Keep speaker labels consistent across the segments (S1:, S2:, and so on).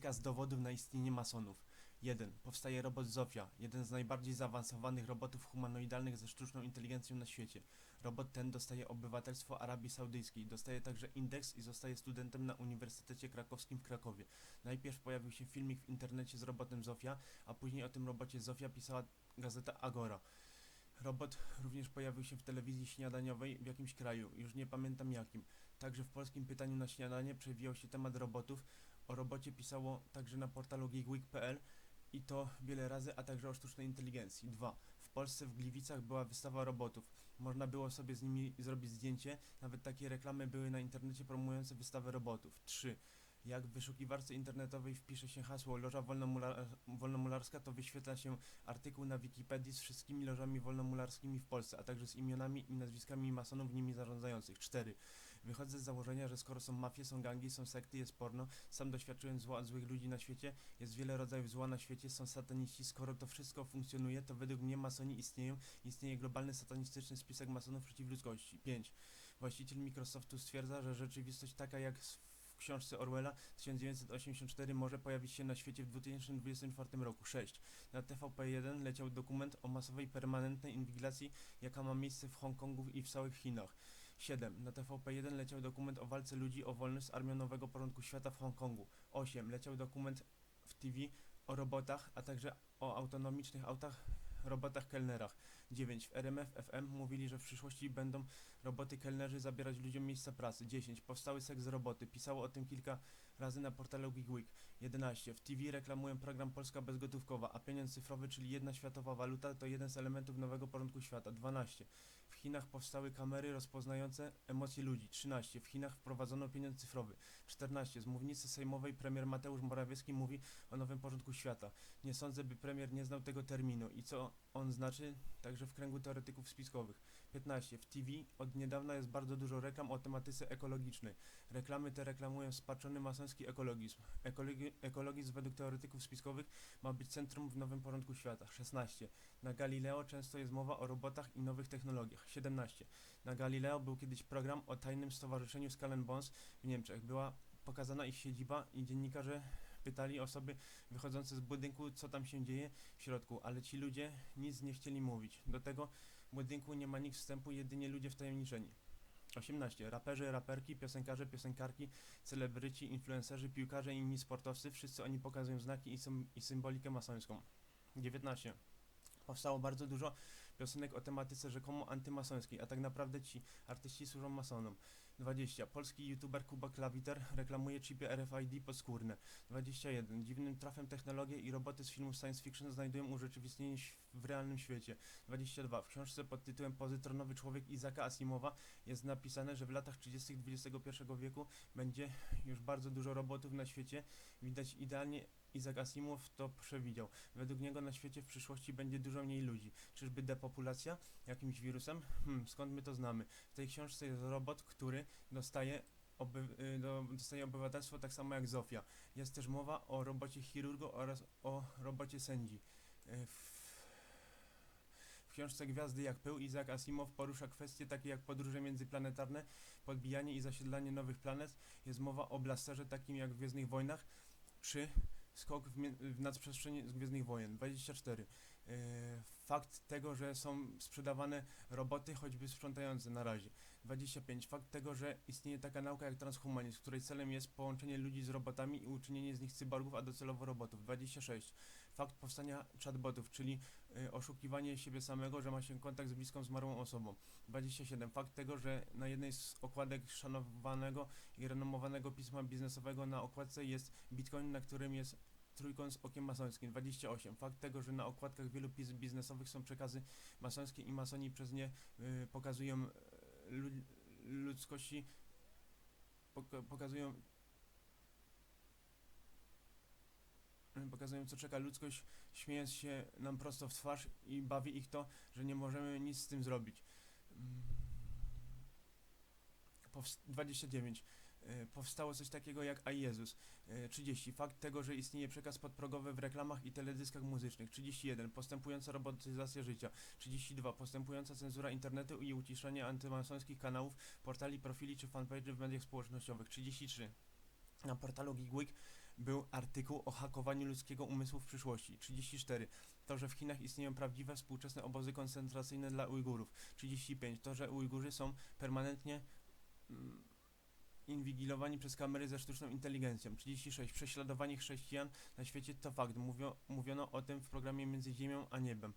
S1: Wykaz dowodów na istnienie masonów. 1. Powstaje robot Zofia, jeden z najbardziej zaawansowanych robotów humanoidalnych ze sztuczną inteligencją na świecie. Robot ten dostaje obywatelstwo Arabii Saudyjskiej, dostaje także indeks i zostaje studentem na Uniwersytecie Krakowskim w Krakowie. Najpierw pojawił się filmik w internecie z robotem Zofia, a później o tym robocie Zofia pisała gazeta Agora. Robot również pojawił się w telewizji śniadaniowej w jakimś kraju, już nie pamiętam jakim. Także w polskim pytaniu na śniadanie przewijał się temat robotów. O robocie pisało także na portalu geekweek.pl i to wiele razy, a także o sztucznej inteligencji. 2. W Polsce w Gliwicach była wystawa robotów. Można było sobie z nimi zrobić zdjęcie, nawet takie reklamy były na internecie promujące wystawę robotów. 3. Jak w wyszukiwarce internetowej wpisze się hasło loża wolnomula- wolnomularska, to wyświetla się artykuł na Wikipedii z wszystkimi lożami wolnomularskimi w Polsce, a także z imionami i nazwiskami masonów nimi zarządzających. 4. Wychodzę z założenia, że skoro są mafie, są gangi, są sekty, jest porno, sam doświadczyłem zła złych ludzi na świecie, jest wiele rodzajów zła na świecie, są sataniści, skoro to wszystko funkcjonuje, to według mnie masoni istnieją, istnieje globalny satanistyczny spisek masonów przeciw ludzkości. 5. Właściciel Microsoftu stwierdza, że rzeczywistość taka jak w książce Orwella 1984 może pojawić się na świecie w 2024 roku. 6. Na TVP1 leciał dokument o masowej permanentnej inwigilacji, jaka ma miejsce w Hongkongu i w całych Chinach. 7. Na TVP1 leciał dokument o walce ludzi o wolność z Armią Nowego Porządku Świata w Hongkongu. 8. Leciał dokument w TV o robotach, a także o autonomicznych autach, robotach kelnerach. 9. W RMF FM mówili, że w przyszłości będą roboty kelnerzy zabierać ludziom miejsca pracy. 10. Powstały seks roboty. Pisało o tym kilka razy na portalu Geekweek. 11. W TV reklamują program Polska bezgotówkowa, a pieniądz cyfrowy, czyli jedna światowa waluta, to jeden z elementów nowego porządku świata. 12. W Chinach powstały kamery rozpoznające emocje ludzi. 13. W Chinach wprowadzono pieniądz cyfrowy. 14. Z mównicy sejmowej premier Mateusz Morawiecki mówi o nowym porządku świata. Nie sądzę, by premier nie znał tego terminu i co on znaczy, także w kręgu teoretyków spiskowych. 15. W TV od niedawna jest bardzo dużo reklam o tematyce ekologicznej. Reklamy te reklamują spaczony masonski ekologizm. Ekologi ekologizm według teoretyków spiskowych ma być centrum w nowym porządku świata. 16. Na Galileo często jest mowa o robotach i nowych technologiach. 17. Na Galileo był kiedyś program o tajnym stowarzyszeniu Skull Bones w Niemczech. Była pokazana ich siedziba i dziennikarze pytali osoby wychodzące z budynku, co tam się dzieje w środku, ale ci ludzie nic nie chcieli mówić. Do tego budynku nie ma nikt wstępu, jedynie ludzie wtajemniczeni. 18. Raperzy, raperki, piosenkarze, piosenkarki, celebryci, influencerzy, piłkarze i inni sportowcy, wszyscy oni pokazują znaki i, sym i symbolikę masońską. 19. Powstało bardzo dużo piosenek o tematyce rzekomo antymasońskiej, a tak naprawdę ci artyści służą masonom. 20. Polski youtuber Kuba Klawiter reklamuje chipy RFID podskórne. 21. Dziwnym trafem technologie i roboty z filmów science fiction znajdują urzeczywistnienie w realnym świecie. 22. W książce pod tytułem Pozytronowy człowiek Izaka Asimowa jest napisane, że w latach 30. XXI wieku będzie już bardzo dużo robotów na świecie. Widać idealnie Izak Asimow to przewidział. Według niego na świecie w przyszłości będzie dużo mniej ludzi. Czyżby depopulacja? Jakimś wirusem? Hmm, skąd my to znamy? W tej książce jest robot, który dostaje oby, y, do, dostaje obywatelstwo tak samo jak Zofia. Jest też mowa o robocie chirurgu oraz o robocie sędzi. Y, W, w książce Gwiazdy jak pył Isaac Asimov porusza kwestie takie jak podróże międzyplanetarne, podbijanie i zasiedlanie nowych planet. Jest mowa o blasterze takim jak w Gwiezdnych Wojnach, czy skok w, w nadprzestrzeni z Gwiezdnych Wojen. 24. Yy, fakt tego, że są sprzedawane roboty, choćby sprzątające na razie. 25. Fakt tego, że istnieje taka nauka jak transhumanizm, której celem jest połączenie ludzi z robotami i uczynienie z nich cyborgów, a docelowo robotów. 26. Fakt powstania chatbotów, czyli y, oszukiwanie siebie samego, że ma się kontakt z bliską zmarłą osobą. 27. Fakt tego, że na jednej z okładek szanowanego i renomowanego pisma biznesowego na okładce jest bitcoin, na którym jest trójkąt z okiem masońskim. 28. Fakt tego, że na okładkach wielu pism biznesowych są przekazy masońskie i masoni przez nie y, pokazują ludzkości poka pokazują pokazują co czeka ludzkość, śmiejąc się nam prosto w twarz i bawi ich to, że nie możemy nic z tym zrobić. Mm. Powst- 29. Y, Powstało coś takiego jak A Jezus. Y, 30. Fakt tego, że istnieje przekaz podprogowy w reklamach i teledyskach muzycznych. 31. Postępująca robotyzacja życia. 32. Postępująca cenzura internetu i uciszenie antymasońskich kanałów, portali, profili czy fanpage'y w mediach społecznościowych. 33. Na portalu Geekweek był artykuł o hakowaniu ludzkiego umysłu w przyszłości. 34. To, że w Chinach istnieją prawdziwe współczesne obozy koncentracyjne dla Ujgurów. 35. To, że Ujgurzy są permanentnie mm, inwigilowani przez kamery ze sztuczną inteligencją. 36. Prześladowanie chrześcijan na świecie to fakt. Mówio, mówiono o tym w programie Między Ziemią a Niebem.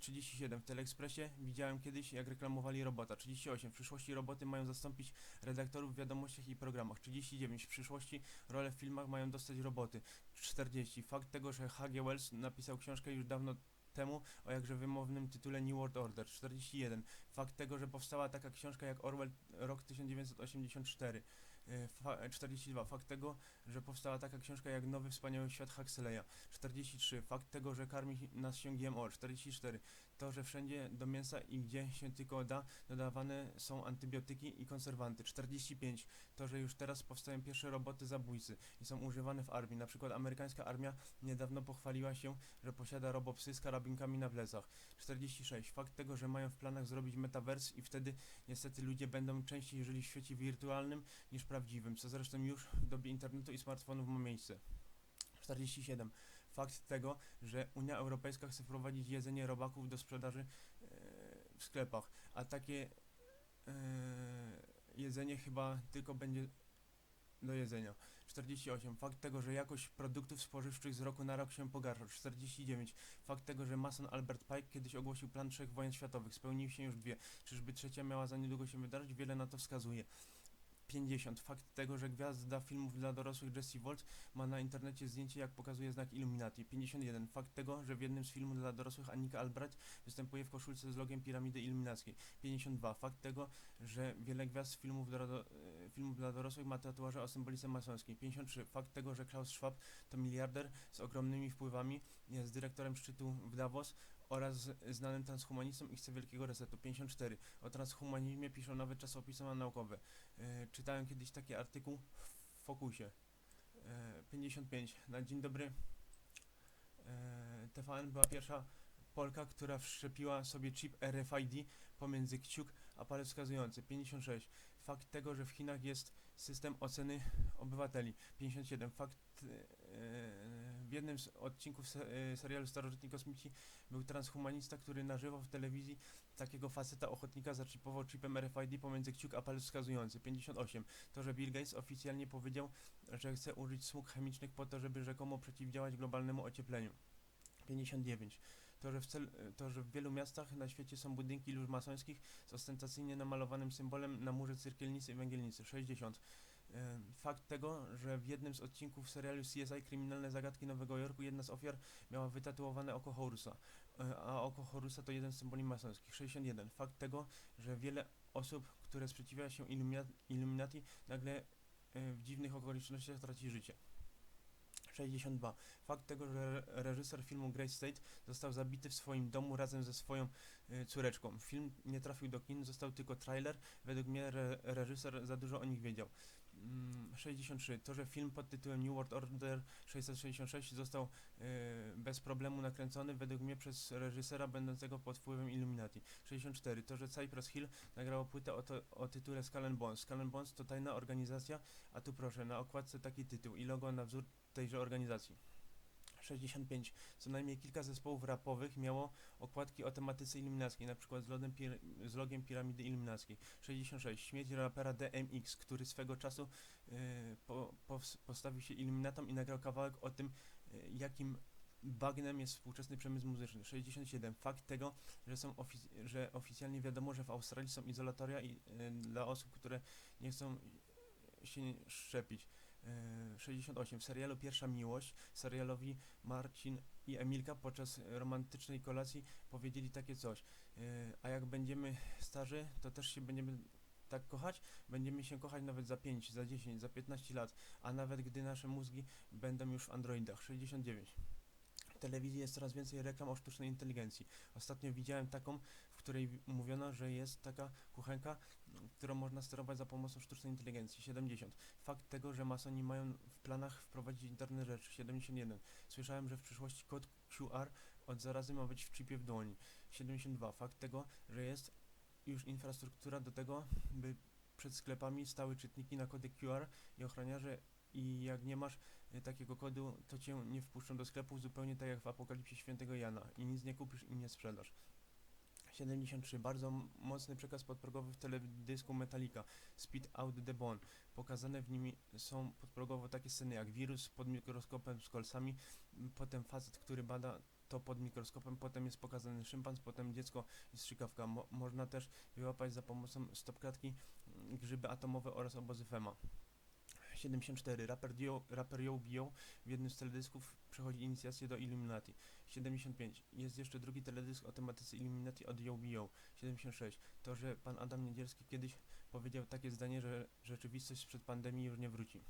S1: 37. W Teleekspresie widziałem kiedyś, jak reklamowali robota. 38. W przyszłości roboty mają zastąpić redaktorów w wiadomościach i programach. 39. W przyszłości role w filmach mają dostać roboty. 40. Fakt tego, że H.G. Wells napisał książkę już dawno temu o jakże wymownym tytule New World Order. 41. Fakt tego, że powstała taka książka jak Orwell rok 1984. E, Fa 42. Fakt tego, że powstała taka książka jak Nowy Wspaniały Świat Huxleya. 43. Fakt tego, że karmi nas się GMO. 44. To, że wszędzie do mięsa i gdzie się tylko da, dodawane są antybiotyki i konserwanty. 45. To, że już teraz powstają pierwsze roboty zabójcy i są używane w armii. Na przykład amerykańska armia niedawno pochwaliła się, że posiada robopsy z karabinkami na plecach. 46. Fakt tego, że mają w planach zrobić metaverse i wtedy niestety ludzie będą częściej żyli w świecie wirtualnym niż prawdziwym, co zresztą już w dobie internetu i smartfonów ma miejsce. 47. Fakt tego, że Unia Europejska chce wprowadzić jedzenie robaków do sprzedaży e, w sklepach, a takie e, jedzenie chyba tylko będzie do jedzenia. 48. Fakt tego, że jakość produktów spożywczych z roku na rok się pogarsza. 49. Fakt tego, że mason Albert Pike kiedyś ogłosił plan trzech wojen światowych. Spełnił się już dwie. Czyżby trzecia miała za niedługo się wydarzyć? Wiele na to wskazuje. 50. Fakt tego, że gwiazda filmów dla dorosłych Jesse Volt ma na internecie zdjęcie, jak pokazuje znak Illuminati. 51. Fakt tego, że w jednym z filmów dla dorosłych Annika Albright występuje w koszulce z logiem piramidy illuminackiej. 52. Fakt tego, że wiele gwiazd filmów dla, do, e, filmów dla dorosłych ma tatuaże o symbolice masońskiej. 53. Fakt tego, że Klaus Schwab to miliarder z ogromnymi wpływami, jest dyrektorem szczytu w Davos oraz znanym transhumanistą i chce wielkiego resetu. 54. O transhumanizmie piszą nawet czasopisma naukowe. E, czytałem kiedyś taki artykuł w Fokusie. E, 55. Na dzień dobry. E, TVN była pierwsza Polka, która wszczepiła sobie chip RFID pomiędzy kciuk a palec wskazujący. 56. Fakt tego, że w Chinach jest system oceny obywateli. 57. Fakt e, w jednym z odcinków e, serialu Starożytni Kosmici był transhumanista, który na żywo w telewizji takiego faceta ochotnika zaczipował chipem RFID pomiędzy kciuk a palec wskazujący. 58. To, że Bill Gates oficjalnie powiedział, że chce użyć smug chemicznych po to, żeby rzekomo przeciwdziałać globalnemu ociepleniu. 59. To że, w cel, to, że w wielu miastach na świecie są budynki lóż masońskich z ostentacyjnie namalowanym symbolem na murze cyrkielnicy i węgielnicy. 60. Fakt tego, że w jednym z odcinków serialu CSI Kryminalne Zagadki Nowego Jorku jedna z ofiar miała wytatuowane oko Horusa, e, a oko Horusa to jeden z symboli masońskich. 61. Fakt tego, że wiele osób, które sprzeciwia się Illumina- Illuminati, nagle e, w dziwnych okolicznościach traci życie. 62. Fakt tego, że reżyser filmu Great State został zabity w swoim domu razem ze swoją y, córeczką. Film nie trafił do kin, został tylko trailer. Według mnie re, reżyser za dużo o nich wiedział. Mm, 63. To, że film pod tytułem New World Order 666 został y, bez problemu nakręcony według mnie przez reżysera będącego pod wpływem Illuminati. 64. To, że Cypress Hill nagrało płytę o, to, o tytule Skull and Bones. Skull and Bones to tajna organizacja, a tu proszę, na okładce taki tytuł i logo na wzór tejże organizacji. 65. Co najmniej kilka zespołów rapowych miało okładki o tematyce iluminackiej, na przykład z, lodem pir- z logiem piramidy iluminackiej. 66. Śmierć rapera DMX, który swego czasu yy, po, postawił się iluminatom i nagrał kawałek o tym, yy, jakim bagnem jest współczesny przemysł muzyczny. 67. Fakt tego, że, są ofic- że oficjalnie wiadomo, że w Australii są izolatoria i, yy, dla osób, które nie chcą się szczepić. Yy, 68. W serialu Pierwsza Miłość serialowi Marcin i Emilka podczas romantycznej kolacji powiedzieli takie coś. Yy, a jak będziemy starzy, to też się będziemy tak kochać? Będziemy się kochać nawet za 5, za 10, za 15 lat, a nawet gdy nasze mózgi będą już w androidach. 69. W telewizji jest coraz więcej reklam o sztucznej inteligencji. Ostatnio widziałem taką, w której wi- mówiono, że jest taka kuchenka, którą można sterować za pomocą sztucznej inteligencji. 70. Fakt tego, że masoni mają w planach wprowadzić internet rzeczy. 71. Słyszałem, że w przyszłości kod QR od zarazy ma być w chipie w dłoni. 72. Fakt tego, że jest już infrastruktura do tego, by przed sklepami stały czytniki na kody QR i ochroniarze i jak nie masz y, takiego kodu, to cię nie wpuszczą do sklepu, zupełnie tak jak w Apokalipsie Świętego Jana. I nic nie kupisz i nie sprzedasz. 73. Bardzo mocny przekaz podprogowy w teledysku Metallica. Speed Out the Bone. Pokazane w nim są podprogowo takie sceny jak wirus pod mikroskopem z kolcami, potem facet, który bada to pod mikroskopem, potem jest pokazany szympans, potem dziecko i strzykawka. Mo można też wyłapać za pomocą stopklatki m, grzyby atomowe oraz obozy FEMA. 74. Raper, Dio, raper Yo Bio w jednym z teledysków przechodzi inicjację do Illuminati. 75. Jest jeszcze drugi teledysk o tematyce Illuminati od Yo Bio. 76. To, że pan Adam Niedzielski kiedyś powiedział takie zdanie, że rzeczywistość sprzed pandemii już nie wróci.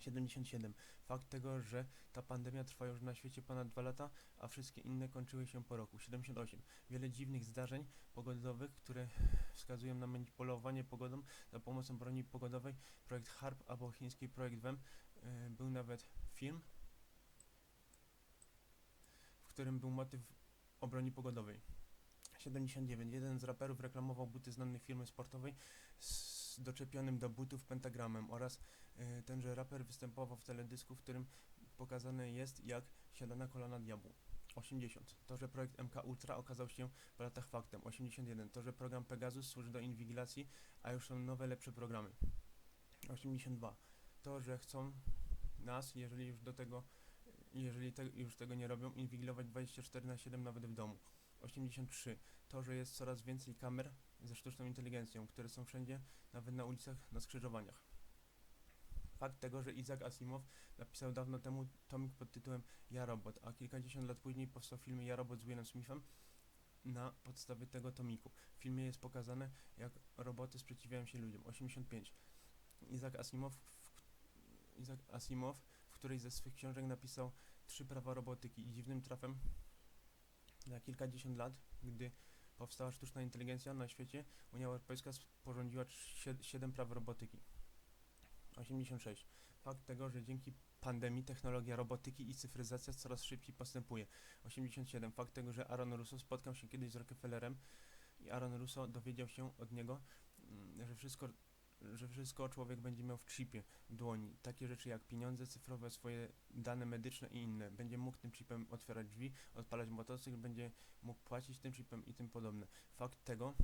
S1: 77. Fakt tego, że ta pandemia trwa już na świecie ponad 2 lata, a wszystkie inne kończyły się po roku. 78. Wiele dziwnych zdarzeń pogodowych, które wskazują na manipulowanie pogodą za pomocą broni pogodowej. Projekt HARP albo chiński projekt WEM. Yy, był nawet film, którym był motyw o broni pogodowej. 79. Jeden z raperów reklamował buty znanej firmy sportowej z doczepionym do butów pentagramem oraz y, tenże raper występował w teledysku, w którym pokazane jest jak siada na kolana diabłu. 80. To, że projekt MK Ultra okazał się po latach faktem. 81. To, że program Pegasus służy do inwigilacji, a już są nowe, lepsze programy. 82. To, że chcą nas, jeżeli już do tego, jeżeli te, już tego nie robią, inwigilować 24 na 7 nawet w domu. 83. To, że jest coraz więcej kamer ze sztuczną inteligencją, które są wszędzie, nawet na ulicach, na skrzyżowaniach. Fakt tego, że Isaac Asimov napisał dawno temu tomik pod tytułem Ja Robot, a kilkadziesiąt lat później powstał film Ja Robot z Willem Smithem na podstawie tego tomiku. W filmie jest pokazane, jak roboty sprzeciwiają się ludziom. 85. Isaac Asimov, Isaac Asimov której ze swych książek napisał Trzy prawa robotyki i dziwnym trafem na kilkadziesiąt lat, gdy powstała sztuczna inteligencja na świecie, Unia Europejska sporządziła 7 praw robotyki. 86. Fakt tego, że dzięki pandemii technologia robotyki i cyfryzacja coraz szybciej postępuje. 87. Fakt tego, że Aaron Russo spotkał się kiedyś z Rockefellerem i Aaron Russo dowiedział się od niego, mm, że wszystko, że wszystko człowiek będzie miał w chipie w dłoni. Takie rzeczy jak pieniądze cyfrowe, swoje dane medyczne i inne. Będzie mógł tym chipem otwierać drzwi, odpalać motocykl, będzie mógł płacić tym chipem i tym podobne. Fakt tego,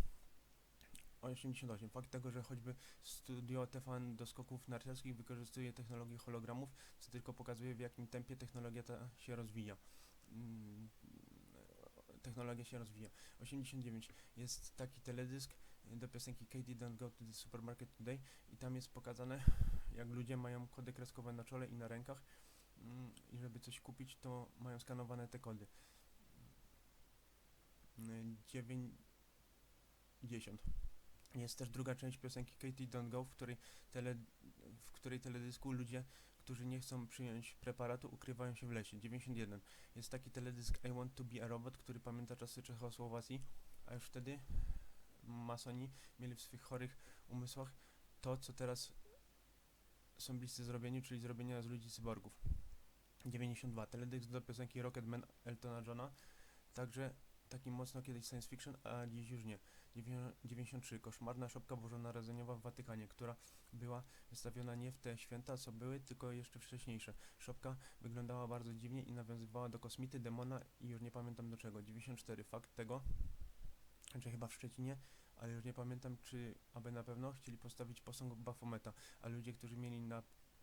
S1: 88. Fakt tego, że choćby studio TVN do skoków narciarskich wykorzystuje technologię hologramów, co tylko pokazuje w jakim tempie technologia ta się rozwija. Mm, Technologia się rozwija. 89. Jest taki teledysk do piosenki Katie Don't Go to the Supermarket Today i tam jest pokazane, jak ludzie mają kody kreskowe na czole i na rękach mm, i żeby coś kupić, to mają skanowane te kody. Mm, 90. Jest też druga część piosenki Katie Don't Go, w której, tele, w której teledysku ludzie, którzy nie chcą przyjąć preparatu, ukrywają się w lesie. 91. Jest taki teledysk I Want to be a Robot, który pamięta czasy Czechosłowacji, a już wtedy masoni mieli w swych chorych umysłach to, co teraz są bliscy zrobieniu, czyli zrobienia z ludzi cyborgów. 92. Teledysk do piosenki Rocketman Eltona Johna, także taki mocno kiedyś science fiction, a dziś już nie. 93. Koszmarna szopka bożonarodzeniowa w Watykanie, która była wystawiona nie w te święta, co były, tylko jeszcze wcześniejsze. Szopka wyglądała bardzo dziwnie i nawiązywała do kosmity, demona i już nie pamiętam do czego. 94. Fakt tego, że chyba w Szczecinie, ale już nie pamiętam, czy aby na pewno chcieli postawić posąg Bafometa, a ludzie, którzy mieli na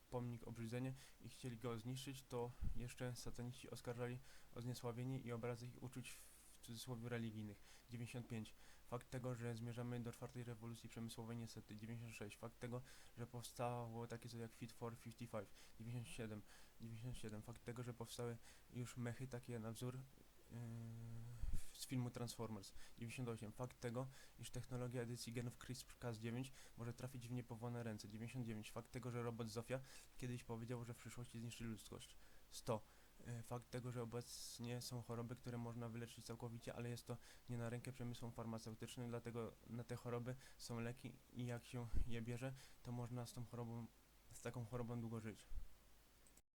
S1: pomnik obrzydzenie i chcieli go zniszczyć, to jeszcze sataniści oskarżali o zniesławienie i obrazy ich uczuć w cudzysłowie religijnych. 95. Fakt tego, że zmierzamy do czwartej rewolucji przemysłowej niestety. 96. Fakt tego, że powstało takie coś jak Fit for 55. 97. 97. Fakt tego, że powstały już mechy takie na wzór yy, z filmu Transformers. 98. Fakt tego, iż technologia edycji genów CRISPR-Cas9 może trafić w niepowołane ręce. 99. Fakt tego, że robot Zofia kiedyś powiedział, że w przyszłości zniszczy ludzkość. 100. E, Fakt tego, że obecnie są choroby, które można wyleczyć całkowicie, ale jest to nie na rękę przemysłom farmaceutycznym, dlatego na te choroby są leki i jak się je bierze, to można z tą chorobą, z taką chorobą długo żyć.